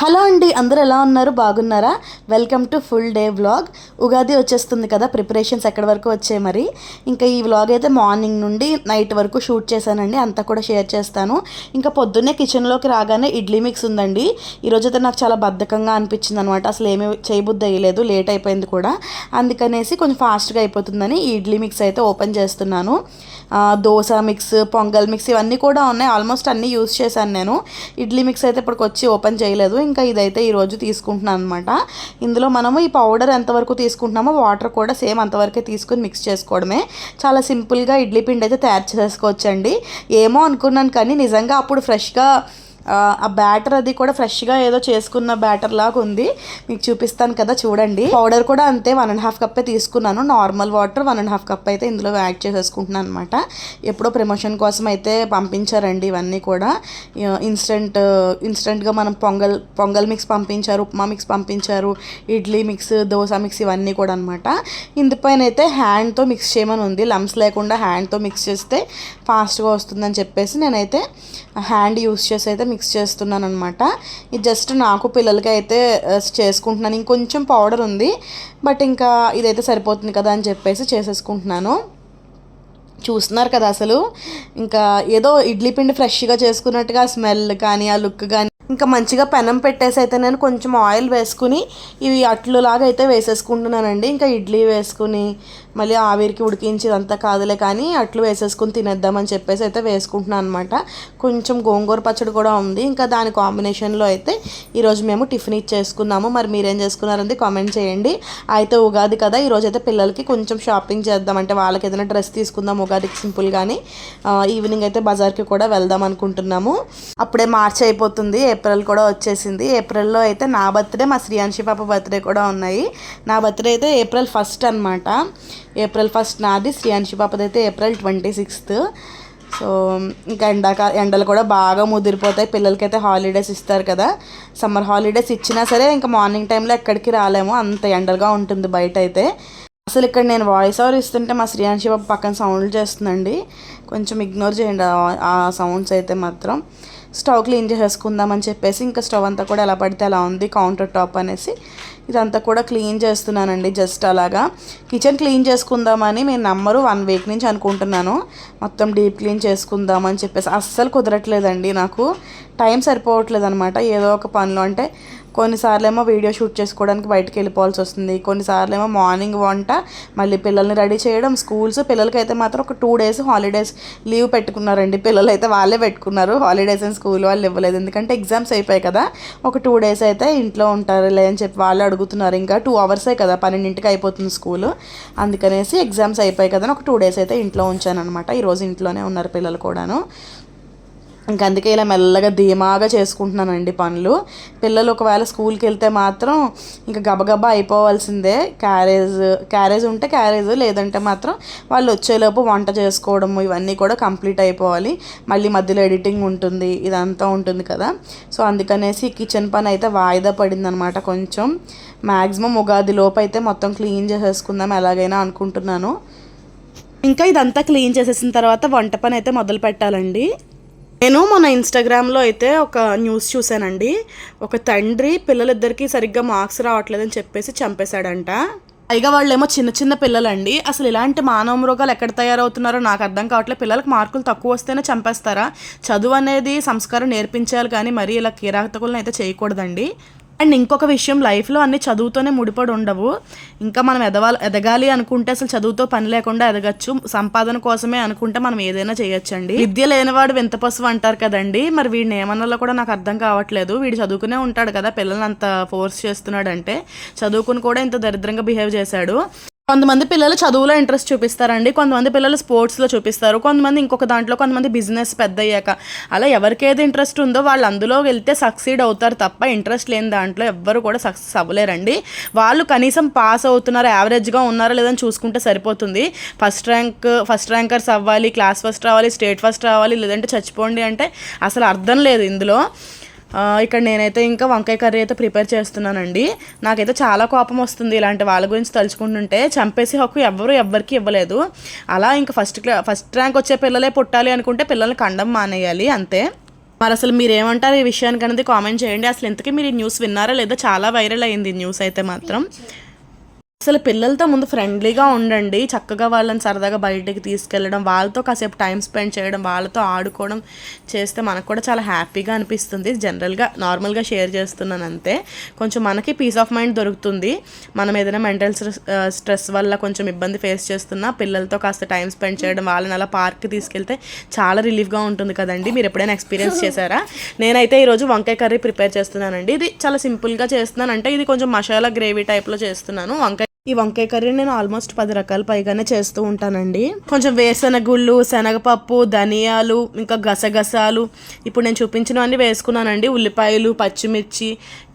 Hello అండి అందరు ఎలా ఉన్నారు? బాగున్నారా? Welcome to full day vlog. Ugadi వచ్చేస్తుంది కదా ప్రిపరేషన్స్ ఎక్కడి వరకు వచ్చాయి మరి? ఇంకా ఈ వ్లాగ్ అయితే మార్నింగ్ నుండి నైట్ వరకు షూట్ చేశానండి అంతా కూడా షేర్ చేస్తాను. ఇంకా పొద్దున్నే కిచెన్లోకి రాగానే ఇడ్లీ మిక్స్ ఉందండి. ఈరోజైతే నాకు చాలా బద్ధకంగా అనిపించింది అనమాట. అసలు ఏమీ చేయబుద్ధి అయ్యలేదు లేట్ అయిపోయింది కూడా. అందుకనేసి కొంచెం ఫాస్ట్గా అయిపోతుందని ఈ ఇడ్లీ మిక్స్ అయితే ఓపెన్ చేస్తున్నాను. దోశ మిక్స్ పొంగల్ మిక్స్ ఇవన్నీ కూడా ఉన్నాయి. ఆల్మోస్ట్ అన్నీ యూస్ చేశాను నేను. ఇడ్లీ మిక్స్ అయితే ఇప్పటికి వచ్చి ఓపెన్ చేయలేదు. ఇంకా ఇదైతే ఈరోజు తీసుకుంటున్నాను అనమాట ఇందులో మనము ఈ పౌడర్ ఎంతవరకు తీసుకుంటున్నామో వాటర్ కూడా సేమ్ అంతవరకే తీసుకుని మిక్స్ చేసుకోవడమే. చాలా సింపుల్గా ఇడ్లీ పిండి అయితే తయారు చేసుకోవచ్చండి ఏమో అనుకున్నాను కానీ నిజంగా అప్పుడు ఫ్రెష్గా ఆ, బ్యాటర్ అది కూడా ఫ్రెష్గా ఏదో చేసుకున్న బ్యాటర్ లాగా ఉంది. మీకు చూపిస్తాను కదా చూడండి. పౌడర్ కూడా అంతే వన్ అండ్ హాఫ్ కప్పే తీసుకున్నాను. Normal water one and half cup అయితే ఇందులో యాడ్ చేసేసుకుంటున్నాను అనమాట ఎప్పుడో ప్రమోషన్ కోసం అయితే పంపించారండి ఇవన్నీ కూడా. ఇన్స్టెంట్ ఇన్స్టెంట్గా మనం పొంగల్ పొంగల్ మిక్స్ పంపించారు ఉప్మా మిక్స్ పంపించారు ఇడ్లీ మిక్స్ దోశ మిక్స్ ఇవన్నీ కూడా అనమాట ఇందుపైన అయితే హ్యాండ్తో మిక్స్ చేయమని ఉంది. లమ్స్ లేకుండా హ్యాండ్తో మిక్స్ చేస్తే ఫాస్ట్గా వస్తుందని చెప్పేసి నేనైతే హ్యాండ్ యూస్ చేసి అయితే మిక్స్ మిక్స్ చేస్తున్నాను అనమాట ఇది జస్ట్ నాకు పిల్లలకి అయితే చేసుకుంటున్నాను. ఇంకొంచెం పౌడర్ ఉంది. బట్ ఇంకా ఇదైతే సరిపోతుంది కదా అని చెప్పేసి చేసేసుకుంటున్నాను. చూస్తున్నారు కదా అసలు. ఇంకా ఏదో ఇడ్లీ పిండి ఫ్రెష్గా చేసుకున్నట్టుగా స్మెల్ కానీ ఆ లుక్ కానీ ఇంకా మంచిగా పెనం పెట్టేసి అయితే నేను కొంచెం ఆయిల్ వేసుకుని ఇవి అట్లులాగా అయితే వేసేసుకుంటున్నానండి. ఇంకా ఇడ్లీ వేసుకుని మళ్ళీ ఆవిరికి ఉడికించి ఇదంతా కాదులే కానీ అట్లు వేసేసుకుని తినేద్దామని చెప్పేసి అయితే వేసుకుంటున్నాను అనమాట కొంచెం గోంగూర పచ్చడి కూడా ఉంది. ఇంకా దాని కాంబినేషన్లో అయితే ఈరోజు మేము టిఫిన్ ఇచ్చేసుకున్నాము. మరి మీరేం చేసుకున్నారంది కామెంట్ చేయండి. అయితే ఉగాది కదా ఈరోజు అయితే పిల్లలకి కొంచెం షాపింగ్ చేద్దాం. అంటే వాళ్ళకి ఏదైనా డ్రెస్ తీసుకుందాం ఉగాదికి సింపుల్ కానీ ఈవినింగ్ అయితే బజార్కి కూడా వెళ్దాం అనుకుంటున్నాము. అప్పుడే మార్చి అయిపోతుంది ఏప్రిల్ కూడా వచ్చేసింది. ఏప్రిల్లో అయితే నా బర్త్డే మా శ్రీయాంశి పాప బర్త్డే కూడా ఉన్నాయి. నా బర్త్డే అయితే ఏప్రిల్ ఫస్ట్ అనమాట ఏప్రిల్ ఫస్ట్ నాది శ్రీయాంశి పాపది అయితే ఏప్రిల్ ట్వంటీ సిక్స్త్. సో ఇంకా ఎండాకాల ఎండలు కూడా బాగా ముదిరిపోతాయి. పిల్లలకైతే హాలిడేస్ ఇస్తారు కదా. సమ్మర్ హాలిడేస్ ఇచ్చినా సరే ఇంకా మార్నింగ్ టైంలో ఎక్కడికి రాలేము. అంత ఎండలుగా ఉంటుంది బయట అయితే అసలు ఇక్కడ నేను వాయిస్ ఓవర్ ఇస్తుంటే మా శ్రీయాంశి బాబు పక్కన సౌండ్లు చేస్తుందండి. కొంచెం ఇగ్నోర్ చేయండి ఆ సౌండ్స్ అయితే మాత్రం. స్టవ్ క్లీన్ చేసేసుకుందామని చెప్పేసి ఇంకా స్టవ్ అంతా కూడా ఎలా పడితే అలా ఉంది కౌంటర్ టాప్ అనేసి. ఇదంతా కూడా క్లీన్ చేస్తున్నానండి జస్ట్ అలాగా. కిచెన్ క్లీన్ చేసుకుందామని నేను నమ్మరు వన్ వీక్ నుంచి అనుకుంటున్నాను. మొత్తం డీప్ క్లీన్ చేసుకుందామని చెప్పేసి. అస్సలు కుదరట్లేదండి నాకు. టైం సరిపోవట్లేదు అనమాట ఏదో ఒక పనిలో అంటే కొన్నిసార్లు ఏమో వీడియో షూట్ చేసుకోవడానికి బయటకు వెళ్ళిపోవాల్సి వస్తుంది. కొన్నిసార్లు ఏమో మార్నింగ్ వంట మళ్ళీ పిల్లల్ని రెడీ చేయడం స్కూల్స్ పిల్లలకైతే మాత్రం ఒక టూ డేస్ హాలిడేస్ లీవ్ పెట్టుకున్నారండి. పిల్లలు అయితే వాళ్ళే పెట్టుకున్నారు. హాలిడేస్ అని స్కూల్ వాళ్ళు ఇవ్వలేదు. ఎందుకంటే ఎగ్జామ్స్ అయిపోయాయి కదా. ఒక టూ డేస్ అయితే ఇంట్లో ఉంటారు లేదని చెప్పి వాళ్ళు అడుగుతున్నారు. ఇంకా టూ అవర్సే కదా పన్నెండింటికి అయిపోతుంది స్కూల్. అందుకనేసి ఎగ్జామ్స్ అయిపోయాయి కదా ఒక టూ డేస్ అయితే ఇంట్లో ఉంచాను అనమాట ఈరోజు ఇంట్లోనే ఉన్నారు పిల్లలు కూడాను. ఇంక అందుకే ఇలా మెల్లగా ధీమాగా చేసుకుంటున్నానండి పనులు. పిల్లలు ఒకవేళ స్కూల్కి వెళ్తే మాత్రం ఇంకా గబగబా అయిపోవాల్సిందే. క్యారేజ్ క్యారేజ్ ఉంటే క్యారేజ్ లేదంటే మాత్రం వాళ్ళు వచ్చేలోపు వంట చేసుకోవడం ఇవన్నీ కూడా కంప్లీట్ అయిపోవాలి. మళ్ళీ మధ్యలో ఎడిటింగ్ ఉంటుంది ఇదంతా ఉంటుంది కదా. సో అందుకనేసి కిచెన్ పని అయితే వాయిదా పడిందనమాట కొంచెం. మ్యాక్సిమం ఉగాది లోపు అయితే మొత్తం క్లీన్ చేసేసుకుందాం ఎలాగైనా అనుకుంటున్నాను. ఇంకా ఇదంతా క్లీన్ చేసేసిన తర్వాత వంట పని అయితే మొదలు పెట్టాలండి నేను మన ఇన్స్టాగ్రామ్లో అయితే ఒక న్యూస్ చూశానండి. ఒక తండ్రి పిల్లలిద్దరికీ సరిగ్గా మార్క్స్ రావట్లేదని చెప్పేసి చంపేశాడంట. పైగా వాళ్ళేమో చిన్న చిన్న పిల్లలండి. అసలు ఇలాంటి మానవ మృగాలు ఎక్కడ తయారవుతున్నారో నాకు అర్థం కావట్లేదు. పిల్లలకు మార్కులు తక్కువ వస్తేనే చంపేస్తారా? చదువు అనేది సంస్కారం నేర్పించాలి కానీ మరీ ఇలా కీరాతకులను అయితే చేయకూడదండి. అండ్ ఇంకొక విషయం లైఫ్లో అన్ని చదువుతోనే ముడిపడి ఉండవు. ఇంకా మనం ఎదవాల ఎదగాలి అనుకుంటే అసలు చదువుతో పని లేకుండా ఎదగచ్చు. సంపాదన కోసమే అనుకుంటే మనం ఏదైనా చేయొచ్చండి. విద్య లేనివాడు వింత పశువు అంటారు కదండి. మరి వీడిని ఏమన్నాలో కూడా నాకు అర్థం కావట్లేదు. వీడు చదువుకునే ఉంటాడు కదా పిల్లల్ని అంత ఫోర్స్ చేస్తున్నాడంటే. చదువుకుని కూడా ఇంత దరిద్రంగా బిహేవ్ చేశాడు. కొంతమంది పిల్లలు చదువులో ఇంట్రెస్ట్ చూపిస్తారండి కొంతమంది పిల్లలు స్పోర్ట్స్లో చూపిస్తారు కొంతమంది ఇంకొక దాంట్లో కొంతమంది బిజినెస్ పెద్ద అయ్యాక అలా ఎవరికి ఏది ఇంట్రెస్ట్ ఉందో వాళ్ళు అందులో వెళ్తే సక్సీడ్ అవుతారు తప్ప ఇంట్రెస్ట్ లేని దాంట్లో ఎవ్వరు కూడా సక్సెస్ అవ్వలేరండి. వాళ్ళు కనీసం పాస్ అవుతున్నారు యావరేజ్గా ఉన్నారా లేదని చూసుకుంటే సరిపోతుంది. ఫస్ట్ ర్యాంక్ ఫస్ట్ ర్యాంకర్స్ అవ్వాలి క్లాస్ ఫస్ట్ రావాలి స్టేట్ ఫస్ట్ రావాలి లేదంటే చచ్చిపోండి అంటే అసలు అర్థం లేదు ఇందులో. ఇక్కడ నేనైతే ఇంకా వంకాయ కర్రీ అయితే ప్రిపేర్ చేస్తున్నానండి. నాకైతే చాలా కోపం వస్తుంది ఇలాంటి వాళ్ళ గురించి తలుచుకుంటుంటే చంపేసి హక్కు ఎవ్వరు ఎవ్వరికి ఇవ్వలేదు. అలా ఇంకా ఫస్ట్ క్లా ఫస్ట్ ర్యాంక్ వచ్చే పిల్లలే పుట్టాలి అనుకుంటే పిల్లల్ని కండం మానేయాలి అంతే. మరి అసలు మీరు ఏమంటారు ఈ విషయానికి అనేది కామెంట్ చేయండి. అసలు ఇంతకీ మీరు ఈ న్యూస్ విన్నారా లేదా? చాలా వైరల్ అయింది న్యూస్ అయితే మాత్రం. అసలు పిల్లలతో ముందు ఫ్రెండ్లీగా ఉండండి. చక్కగా వాళ్ళని సరదాగా బయటికి తీసుకెళ్ళడం వాళ్ళతో కాసేపు టైం స్పెండ్ చేయడం వాళ్ళతో ఆడుకోవడం చేస్తే మనకు కూడా చాలా హ్యాపీగా అనిపిస్తుంది. జనరల్గా నార్మల్గా షేర్ చేస్తున్నాను అంతే. కొంచెం మనకి పీస్ ఆఫ్ మైండ్ దొరుకుతుంది. మనం ఏదైనా మెంటల్ స్ట్రెస్ వల్ల కొంచెం ఇబ్బంది ఫేస్ చేస్తున్నా పిల్లలతో కాస్త టైం స్పెండ్ చేయడం వాళ్ళని అలా పార్క్కి తీసుకెళ్తే చాలా రిలీఫ్గా ఉంటుంది కదండి. మీరు ఎప్పుడైనా ఎక్స్పీరియన్స్ చేశారా? నేనైతే ఈరోజు వంకాయ కర్రీ ప్రిపేర్ చేస్తున్నానండి. ఇది చాలా సింపుల్గా చేస్తున్నాను. అంటే ఇది కొంచెం మసాలా గ్రేవీ టైప్లో చేస్తున్నాను. వంకాయ ఈ వంకాయ కర్రీ నేను ఆల్మోస్ట్ పది రకాల పైగానే చేస్తూ ఉంటానండి. కొంచెం వేసనగుళ్ళు శనగపప్పు ధనియాలు ఇంకా గసగసాలు. ఇప్పుడు నేను చూపించినవన్నీ వేసుకున్నానండి. ఉల్లిపాయలు పచ్చిమిర్చి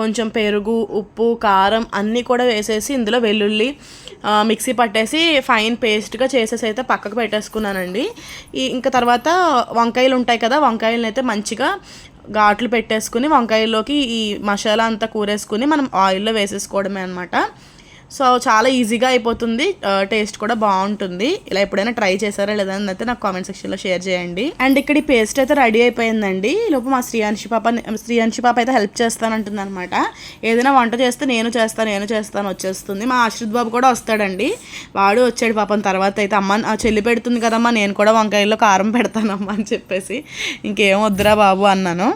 కొంచెం పెరుగు ఉప్పు కారం అన్నీ కూడా వేసేసి ఇందులో వెల్లుల్లి మిక్సీ పట్టేసి ఫైన్ పేస్ట్గా చేసేసి అయితే పక్కకు పెట్టేసుకున్నానండి. ఈ ఇంకా తర్వాత వంకాయలు ఉంటాయి కదా వంకాయలను అయితే మంచిగా ఘాట్లు పెట్టేసుకుని వంకాయల్లోకి ఈ మసాలా అంతా కూరేసుకుని మనం ఆయిల్లో వేసేసుకోవడమే అనమాట సో చాలా ఈజీగా అయిపోతుంది టేస్ట్ కూడా బాగుంటుంది. ఇలా ఎప్పుడైనా ట్రై చేశారా లేదా అని అయితే నాకు కామెంట్ సెక్షన్లో షేర్ చేయండి. అండ్ ఇక్కడ ఈ పేస్ట్ అయితే రెడీ అయిపోయిందండి. ఈ లోపు మా శ్రీయాంశి పాప శ్రీయాంశి పాప అయితే హెల్ప్ చేస్తానంటుంది అనమాట ఏదైనా వంట చేస్తే నేను చేస్తాను నేను చేస్తాను వచ్చేస్తుంది. మా ఆశ్రిత్ బాబు కూడా వస్తాడండి. వాడు వచ్చాడు పాపం తర్వాత అయితే అమ్మ చెల్లి పెడుతుంది కదమ్మా నేను కూడా వంకాయల్లో కారం పెడతానమ్మా అని చెప్పేసి ఇంకేం వద్దురా బాబు అన్నాను.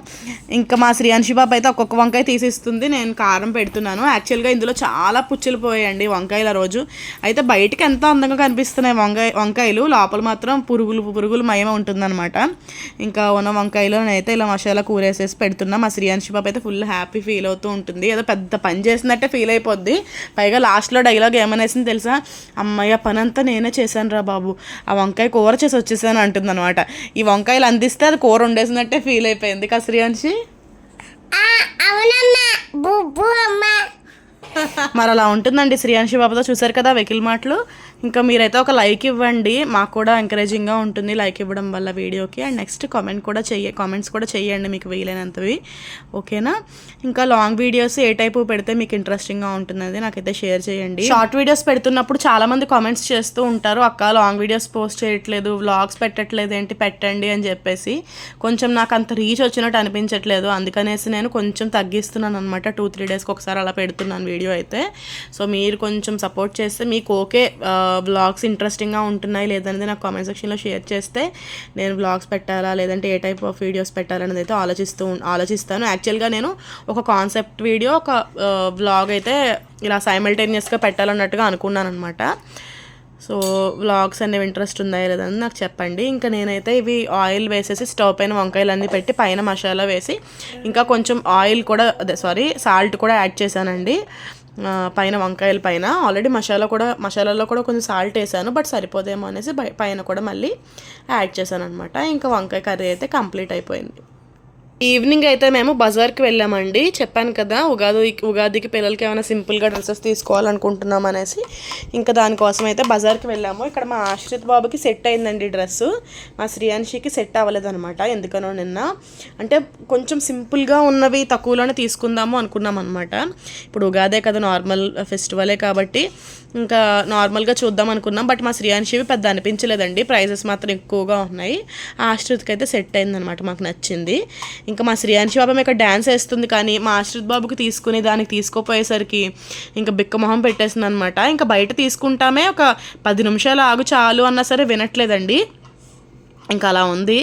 ఇంకా మా శ్రీయాంశి పాప అయితే ఒక్కొక్క వంకాయ తీసిస్తుంది నేను కారం పెడుతున్నాను. యాక్చువల్గా ఇందులో చాలా పుచ్చులు పోయాయండి వంకాయల రోజు. అయితే బయటికి ఎంత అందంగా కనిపిస్తున్నాయి వంకాయ వంకాయలు లోపల మాత్రం పురుగులు పురుగులు మయమ ఉంటుందన్నమాట. ఇంకా ఉన్న వంకాయలు నేనైతే ఇలా మసాలా కూర వేసేసి పెడుతున్నా. మా శ్రీయాంశి పాప అయితే ఫుల్ హ్యాపీ ఫీల్ అవుతూ ఉంటుంది. ఏదో పెద్ద పని చేసినట్టే ఫీల్ అయిపోద్ది. పైగా లాస్ట్లో డైలాగ్ ఏమనేసింది తెలుసా? అమ్మయ్య పని అంతా నేనే చేశాను రా బాబు. ఆ వంకాయ కూర చేసి వచ్చేసాను అంటుందన్నమాట. ఈ వంకాయలు అందిస్తే అది కూర వండేసినట్టే ఫీల్ అయిపోయింది. కా శ్రీయాంశి? అవునమ్మా. బుబ్బు అమ్మా. మరి అలా ఉంటుందండి. శ్రీయాంశి బాబుతో చూసారు కదా వెకిల్ మాటలు. ఇంకా మీరైతే ఒక లైక్ ఇవ్వండి. మాకు కూడా ఎంకరేజింగ్గా ఉంటుంది లైక్ ఇవ్వడం వల్ల వీడియోకి. అండ్ నెక్స్ట్ కామెంట్ కూడా చెయ్య కామెంట్స్ కూడా చెయ్యండి మీకు వీలైనంతవి. ఓకేనా? ఇంకా లాంగ్ వీడియోస్ ఏ టైపు పెడితే మీకు ఇంట్రెస్టింగ్గా ఉంటుందని నాకైతే షేర్ చేయండి. షార్ట్ వీడియోస్ పెడుతున్నప్పుడు చాలామంది కామెంట్స్ చేస్తూ ఉంటారు. అక్క లాంగ్ వీడియోస్ పోస్ట్ చేయట్లేదు వ్లాగ్స్ పెట్టట్లేదు ఏంటి పెట్టండి అని చెప్పేసి. కొంచెం నాకు అంత రీచ్ వచ్చినట్టు అనిపించట్లేదు. అందుకనేసి నేను కొంచెం తగ్గిస్తున్నాను అనమాట టూ త్రీ డేస్కి ఒకసారి అలా పెడుతున్నాను వీడియో. అయితే. సో మీరు కొంచెం సపోర్ట్ చేస్తే మీకు ఓకే బ్లాగ్స్ ఇంట్రెస్టింగ్గా ఉంటున్నాయి లేదనేది నాకు కామెంట్ సెక్షన్లో షేర్ చేస్తే నేను వ్లాగ్స్ పెట్టాలా లేదంటే ఏ టైప్ ఆఫ్ వీడియోస్ పెట్టాలనేది అయితే ఆలోచిస్తూ ఆలోచిస్తాను. యాక్చువల్గా నేను ఒక కాన్సెప్ట్ వీడియో ఒక బ్లాగ్ అయితే ఇలా సైమల్టేనియస్గా పెట్టాలన్నట్టుగా అనుకున్నాను అనమాట సో వ్లాగ్స్ అనేవి ఇంట్రెస్ట్ ఉందా లేదని నాకు చెప్పండి. ఇంకా నేనైతే ఇవి ఆయిల్ వేసేసి స్టవ్ పైన వంకాయలు అన్నీ పెట్టి పైన మసాలా వేసి ఇంకా కొంచెం ఆయిల్ కూడా అదే సారీ సాల్ట్ కూడా యాడ్ చేశానండి. పైన వంకాయల పైన. ఆల్రెడీ మసాలా కూడా మసాలాలో కూడా కొంచెం సాల్ట్ వేసాను బట్ సరిపోదేమో అనేసి పైన కూడా మళ్ళీ యాడ్ చేశాను అనమాట ఇంకా వంకాయ కర్రీ అయితే కంప్లీట్ అయిపోయింది. ఈవినింగ్ అయితే మేము బజార్కి వెళ్ళామండి. చెప్పాను కదా ఉగాది ఉగాదికి పిల్లలకి ఏమైనా సింపుల్గా డ్రెస్సెస్ తీసుకోవాలనుకుంటున్నాం అనేసి. ఇంకా దానికోసం అయితే బజార్కి వెళ్ళాము. ఇక్కడ మా ఆశ్రిత్ బాబుకి సెట్ అయిందండి డ్రెస్సు. మా శ్రీయాన్షికి సెట్ అవ్వలేదన్నమాట ఎందుకనో నిన్న. అంటే కొంచెం సింపుల్గా ఉన్నవి తక్కువలోనే తీసుకుందాము అనుకున్నాం అనమాట ఇప్పుడు ఉగాదే కదా నార్మల్ ఫెస్టివలే కాబట్టి ఇంకా నార్మల్గా చూద్దాం అనుకున్నాం. బట్ మా శ్రీయాన్షివి పెద్ద అనిపించలేదండి. ప్రైజెస్ మాత్రం ఎక్కువగా ఉన్నాయి. ఆశ్రిత్కి అయితే సెట్ అయిందనమాట మాకు నచ్చింది. ఇంకా మా శ్రీయాంశి బాబు ఇక్కడ డ్యాన్స్ వేస్తుంది కానీ మా ఆశ్రిత్ బాబుకి తీసుకుని దానికి తీసుకోపోయేసరికి ఇంకా బిక్క మొహం పెట్టేసింది అనమాట ఇంకా బయట తీసుకుంటామే ఒక పది నిమిషాలు ఆగు చాలు అన్నా సరే వినట్లేదండి. ఇంకా అలా ఉంది.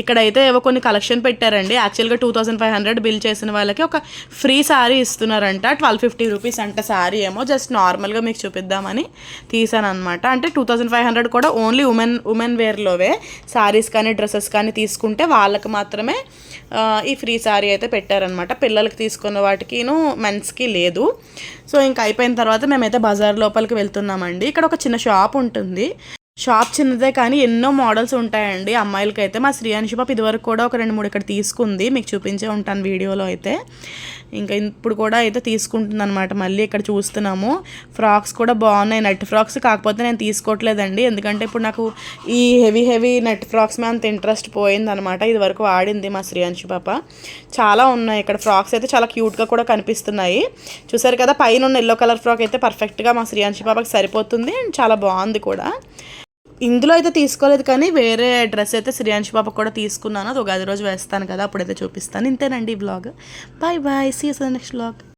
ఇక్కడైతే ఏవో కొన్ని కలెక్షన్ పెట్టారండి. యాక్చువల్గా two thousand five hundred bill చేసిన వాళ్ళకి ఒక ఫ్రీ శారీ ఇస్తున్నారంట. ట్వెల్వ్ ఫిఫ్టీ రూపీస్ అంట శారీ ఏమో. జస్ట్ నార్మల్గా మీకు చూపిద్దామని తీసాను అనమాట అంటే టూ థౌసండ్ ఫైవ్ హండ్రెడ్ కూడా ఓన్లీ ఉమెన్ ఉమెన్ వేర్లోవే. శారీస్ కానీ డ్రెస్సెస్ కానీ తీసుకుంటే వాళ్ళకి మాత్రమే ఈ ఫ్రీ శారీ అయితే పెట్టారనమాట పిల్లలకి తీసుకున్న వాటికిను మెన్స్కి లేదు. సో ఇంకా అయిపోయిన తర్వాత మేమైతే బజార్ లోపలికి వెళ్తున్నామండి. ఇక్కడ ఒక చిన్న షాప్ ఉంటుంది. షాప్ చిన్నదే కానీ ఎన్నో మోడల్స్ ఉంటాయండి. అమ్మాయిలకి అయితే మా శ్రీయాన్షి పాప ఇదివరకు కూడా ఒక రెండు మూడు ఇక్కడ తీసుకుంది. మీకు చూపించే ఉంటాను వీడియోలో అయితే. ఇంకా ఇప్పుడు కూడా అయితే తీసుకుంటుంది అనమాట మళ్ళీ ఇక్కడ చూస్తున్నాము. ఫ్రాక్స్ కూడా బాగున్నాయి. నెట్ ఫ్రాక్స్ కాకపోతే నేను తీసుకోవట్లేదండి. ఎందుకంటే ఇప్పుడు నాకు ఈ హెవీ హెవీ నెట్ ఫ్రాక్స్ మీద అంత ఇంట్రెస్ట్ పోయింది అనమాట ఇది వరకు వాడింది మా శ్రీయాన్షి పాప. చాలా ఉన్నాయి. ఇక్కడ ఫ్రాక్స్ అయితే చాలా క్యూట్గా కూడా కనిపిస్తున్నాయి. చూసారు కదా పైన ఉన్న ఎల్లో కలర్ ఫ్రాక్ అయితే పర్ఫెక్ట్గా మా శ్రీయాన్షి పాపకి సరిపోతుంది. అండ్ చాలా బాగుంది కూడా. ఇందులో అయితే తీసుకోలేదు కానీ వేరే డ్రెస్ అయితే శ్రీయాంశి పాప కూడా తీసుకున్నాను. అది ఉగాది రోజు వేస్తాను కదా అప్పుడైతే చూపిస్తాను. ఇంతేనండి ఈ blog bye bye see next blog